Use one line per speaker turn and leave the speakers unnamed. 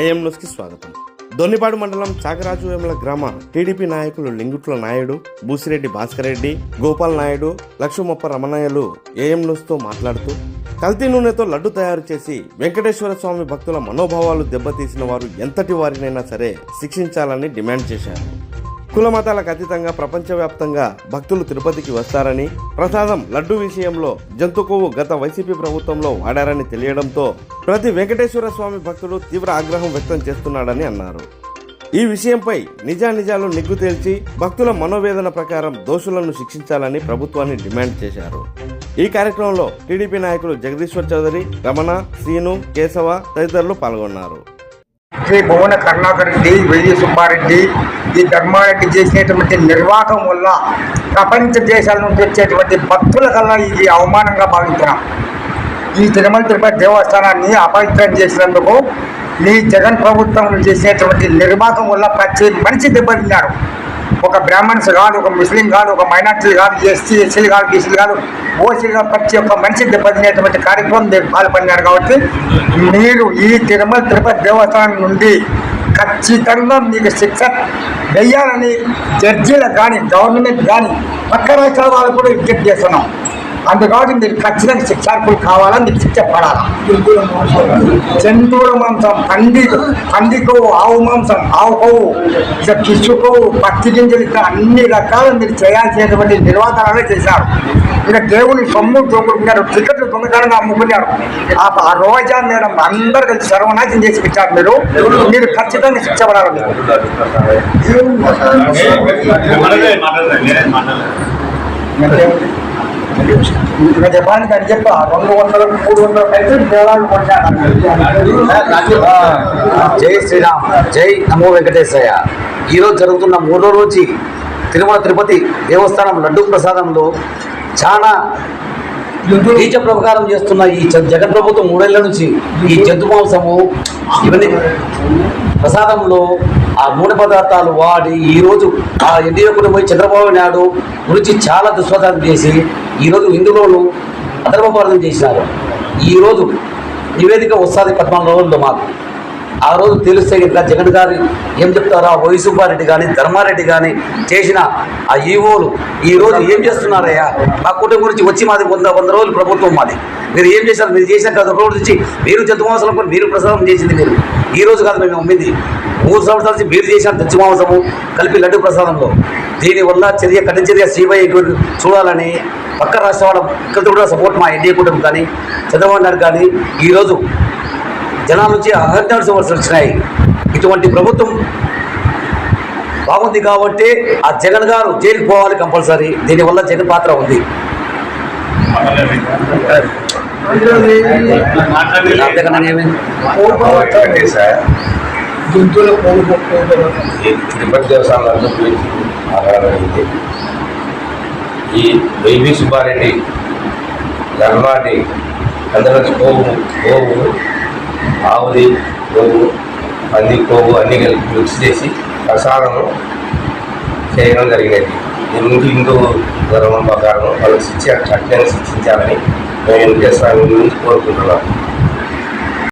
AM న్యూస్కి స్వాగతం. దొన్నిపాడు మండలం చాకరాజు వేముల గ్రామ టీడీపీ నాయకులు లింగుట్ల నాయుడు బూసిరెడ్డి భాస్కర్ రెడ్డి గోపాల్ నాయుడు లక్ష్మప్ప రమణయ్యలు ఏఎం న్యూస్తో మాట్లాడుతూ కల్తీ నూనెతో లడ్డు తయారు చేసి వెంకటేశ్వర స్వామి భక్తుల మనోభావాలు దెబ్బతీసిన వారు ఎంతటి వారినైనా సరే శిక్షించాలని డిమాండ్ చేశారు. కుల మతాలకు అతీతంగా ప్రపంచవ్యాప్తంగా భక్తులు తిరుపతికి వస్తారని ప్రసాదం లడ్డు విషయంలో జంతు కొవ్వు గత వైసీపీ ప్రభుత్వంలో వాడారని తెలియడంతో ప్రతి వెంకటేశ్వర స్వామి భక్తుడు తీవ్ర ఆగ్రహం వ్యక్తం చేస్తున్నాడని అన్నారు. ఈ విషయంపై నిజానిజాలు నిగ్గు తేల్చి భక్తుల మనోవేదన ప్రకారం దోషులను శిక్షించాలని ప్రభుత్వాన్ని డిమాండ్ చేశారు. ఈ కార్యక్రమంలో టీడీపీ నాయకులు జగదీశ్వర్ చౌదరి రమణ శ్రీను కేశవ తదితరులు పాల్గొన్నారు.
శ్రీ భువన కరుణాకర్ రెడ్డి వెయ్యి సుబ్బారెడ్డి. ఈ ధర్మారెడ్డి చేసినటువంటి నిర్వాహకం వల్ల ప్రపంచ దేశాల నుంచి వచ్చేటువంటి భక్తుల కల్లా ఇది అవమానంగా భావించినాం ఈ తిరుమల తిరుపతి దేవస్థానాన్ని అపవిత్రం చేసినందుకు నీ జగన్ ప్రభుత్వం చేసినటువంటి నిర్వాహకం వల్ల ప్రతి మనిషి దెబ్బతిన్నారు. ఒక బ్రాహ్మణ్స్ కాదు ఒక ముస్లిం కాదు ఒక మైనార్టీలు కాదు ఎస్సీ ఎస్సీలు కాదు బీసీలు కాదు ఓసీలు ప్రతి ఒక్క మనిషి దెబ్బతినేటువంటి కార్యక్రమం పాల్పడినారు కాబట్టి మీరు ఈ తిరుమల తిరుపతి దేవస్థానం నుండి ఖచ్చితంగా మీకు శిక్ష వెయ్యాలని జడ్జీలకు కానీ గవర్నమెంట్ కానీ పక్క రాష్ట్రాల వాళ్ళు కూడా విజ్ఞప్తి చేస్తున్నాం. అందుకని మీరు ఖచ్చితంగా శిక్షార్హులు కావాలని మీకు శిక్ష పడాలి జంతువుల మాంసం పంది పంది కొవ్వు ఆవు మాంసం ఆవు ఇక పిచ్చు కొవ్వు పత్తి గింజలు ఇట్లా అన్ని రకాలు మీరు చేయాల్సినటువంటి నిర్వాహకాలే చేశారు. ఇక దేవుని సొమ్ము దొంగకున్నారు టికెట్లు దొంగతనంగా అమ్ముకున్నారు. ఆ రోజా మేడం అందరు కలిసి సర్వనాశం చేసి పెట్టారు మీరు. మీరు ఖచ్చితంగా శిక్ష పడాలి ఇంకా చెప్పాలని కానీ చెప్ప రెండు వందల మూడు వందల అయితే దేవాలు
జై శ్రీరామ్ జై నమో వెంకటేశయ్య. ఈరోజు జరుగుతున్న మూడో రోజు తిరుమల తిరుపతి దేవస్థానం లడ్డు ప్రసాదంలో చాలా నీచ ప్రకారం చేస్తున్న ఈ జగన్ ప్రభుత్వం మూడేళ్ళ నుంచి ఈ జంతు మాంసము ఇవన్నీ ప్రసాదంలో ఆ నూనె పదార్థాలు వాడి ఈరోజు ఆ ఎన్డీఏ కుటుంబం చంద్రబాబు నాయుడు గురించి చాలా దుష్ప్రచారం చేసి ఈరోజు హిందువులను అధర్మపాలన చేసినారు. ఈరోజు నివేదిక వస్తుంది పద్నాలుగు రోజుల్లో మాకు. ఆ రోజు తెలిస్తే ఇట్లా జగన్ గారు ఏం చెప్తారో? ఆ వైసుబ్బారెడ్డి కానీ ధర్మారెడ్డి కానీ చేసిన ఆ ఈవోలు ఈ రోజు ఏం చేస్తున్నారయ్యా? మా కుటుంబం గురించి వచ్చి మాది వంద వంద రోజులు ప్రభుత్వం మాది. మీరు ఏం చేశారు? మీరు చేసిన గత రోజు నుంచి మీరు జంతుమాంసం కూడా మీరు ప్రసాదం చేసింది మీరు. ఈ రోజు కాదు మేము అమ్మింది. మూడు సంవత్సరాల నుంచి మీరు చేసిన జంతుమాంసము కలిపి లడ్డు ప్రసాదంలో. దీనివల్ల చర్య కఠిన చర్య సిబిఐ చూడాలని పక్క రాష్ట్ర వాళ్ళ ఇక్కడ కూడా సపోర్ట్ మా ఎన్డీఏ కుటుంబం కానీ చంద్రబాబు నాయుడు కానీ ఈరోజు జనాల నుంచి అహంకార సమస్యలు వచ్చినాయి ఇటువంటి ప్రభుత్వం బాగుంది కాబట్టి ఆ జగన్ గారు జైలుకు పోవాలి కంపల్సరీ. దీనివల్ల జగన్ పాత్ర ఉంది.
జంతువుల
ఈ తిరుపతి దేవస్థానంలో మాట్లాడగలిగింది ఈ వైవి సుబ్బారెడ్డి ధర్మాన్ని అందరూ కోవు కోవు ఆవుది కొవ్వు పంది కొవ్వు అన్ని కలిపి మిక్స్ చేసి ప్రసాదం చేయడం జరిగినది. హిందూ హిందూ ధర్మం ప్రకారం వాళ్ళకి శిక్ష కఠినంగా శిక్షించాలని మేము దేవస్థానం నుంచి కోరుకుంటున్నాం